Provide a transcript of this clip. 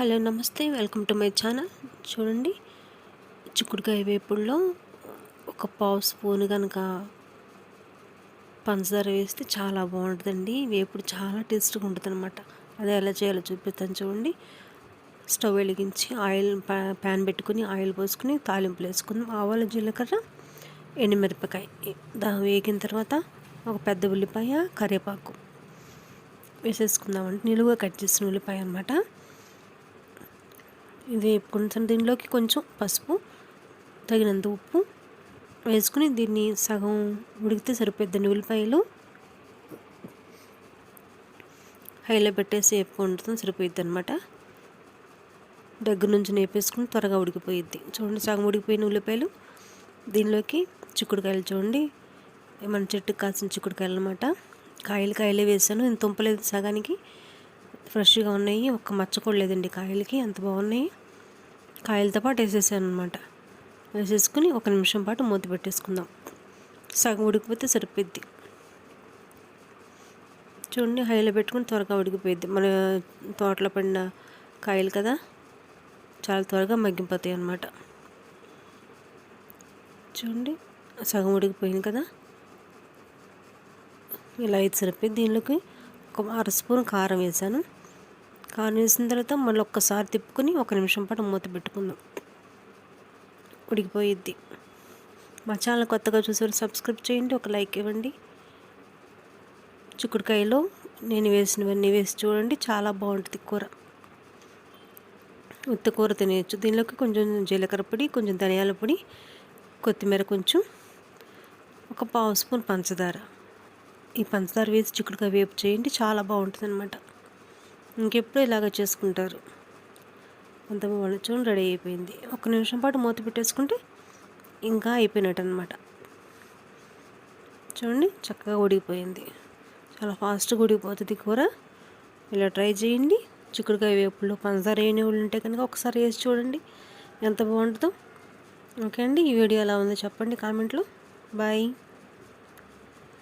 Hello నమస్తే. Welcome to my channel. చూడండి చిక్కుడుకాయ వేపుడులో ఒక పావు స్పూన్ కనుక పంచదార వేస్తే చాలా బాగుంటుందండి. వేపుడు చాలా టేస్ట్గా ఉంటుంది అనమాట అదే ఎలా చేయాలో చూపిస్తాను చూడండి. స్టవ్ వెలిగించి ఆయిల్ ప్యాన్ పెట్టుకుని ఆయిల్ పోసుకుని తాలింపులు వేసుకుందాం. ఆవాల జీలకర్ర ఎండుమిరపకాయ. దా వేగిన తర్వాత ఒక పెద్ద ఉల్లిపాయ కరివేపాకు వేసేసుకుందామంటే నిలువుగా కట్ చేసిన ఉల్లిపాయ అనమాట ఇది కొంచెం దీనిలోకి కొంచెం పసుపు తగినంత ఉప్పు వేసుకుని దీన్ని సగం ఉడికితే సరిపోద్దండి ఉల్లిపాయలు. హైలో పెట్టేసి వేపుకుంటుంది సరిపోయిద్ది అనమాట దగ్గర నుంచి నేపేసుకుని త్వరగా ఉడికిపోయిద్ది. చూడండి సగం ఉడికిపోయిన ఉల్లిపాయలు. దీనిలోకి చిక్కుడుకాయలు చూడండి. మన చెట్టుకు కాసిన చిక్కుడుకాయలు అనమాట కాయలు కాయలే వేసాను. నేను తుంపలేదు సగానికి. ఫ్రెష్గా ఉన్నాయి. ఒక్క మచ్చ కూడా లేదండి కాయలకి. అంత బాగున్నాయి? కాయలతో పాటు వేసేసాను అనమాట వేసేసుకుని ఒక నిమిషం పాటు మూత పెట్టేసుకుందాం. సగం ఉడికిపోతే సరిపోద్ది. చూడండి హైలో పెట్టుకుని త్వరగా ఉడికిపోయింది మన తోటలో పడిన కాయలు కదా? చాలా త్వరగా మగ్గిపోతాయి అన్నమాట. చూడండి సగం ఉడికిపోయింది కదా? ఇలా అయితే సరిపోయింది దీనిలోకి. ఒక అర స్పూన్ కారం వేసాను. కారం వేసిన తర్వాత మళ్ళీ ఒక్కసారి తిప్పుకొని ఒక నిమిషం పాటు మూత పెట్టుకుందాం. ఉడికిపోయిద్ది. మా ఛానల్ కొత్తగా చూసారు సబ్స్క్రైబ్ చేయండి ఒక లైక్ ఇవ్వండి. చిక్కుడుకాయలో నేను వేసినవన్నీ వేసి చూడండి చాలా బాగుంటుంది కూర. ఉత్త కూర తినేయచ్చు. దీనిలోకి కొంచెం జీలకర్ర పొడి కొంచెం ధనియాల పొడి కొత్తిమీర కొంచెం ఒక పావు స్పూన్ పంచదార. ఈ పంచదార వేసి చిక్కుడుకాయ వేపు చేయండి చాలా బాగుంటుంది అనమాట ఇంకెప్పుడు ఇలాగ చేసుకుంటారు. అంత బాగుంది చూడండి రెడీ అయిపోయింది. ఒక నిమిషం పాటు మూత పెట్టేసుకుంటే ఇంకా అయిపోయినట్టు అనమాట చూడండి చక్కగా ఉడికిపోయింది చాలా ఫాస్ట్గా ఉడికిపోతుంది కూర. ఇలా ట్రై చేయండి. చిక్కుడుకాయ వేపులు పంచదార వేయని వాళ్ళు ఉంటే కనుక ఒకసారి వేసి చూడండి. ఎంత బాగుంటుందో. ఓకే అండి ఈ వీడియో ఎలా ఉందో చెప్పండి కామెంట్లో. బాయ్.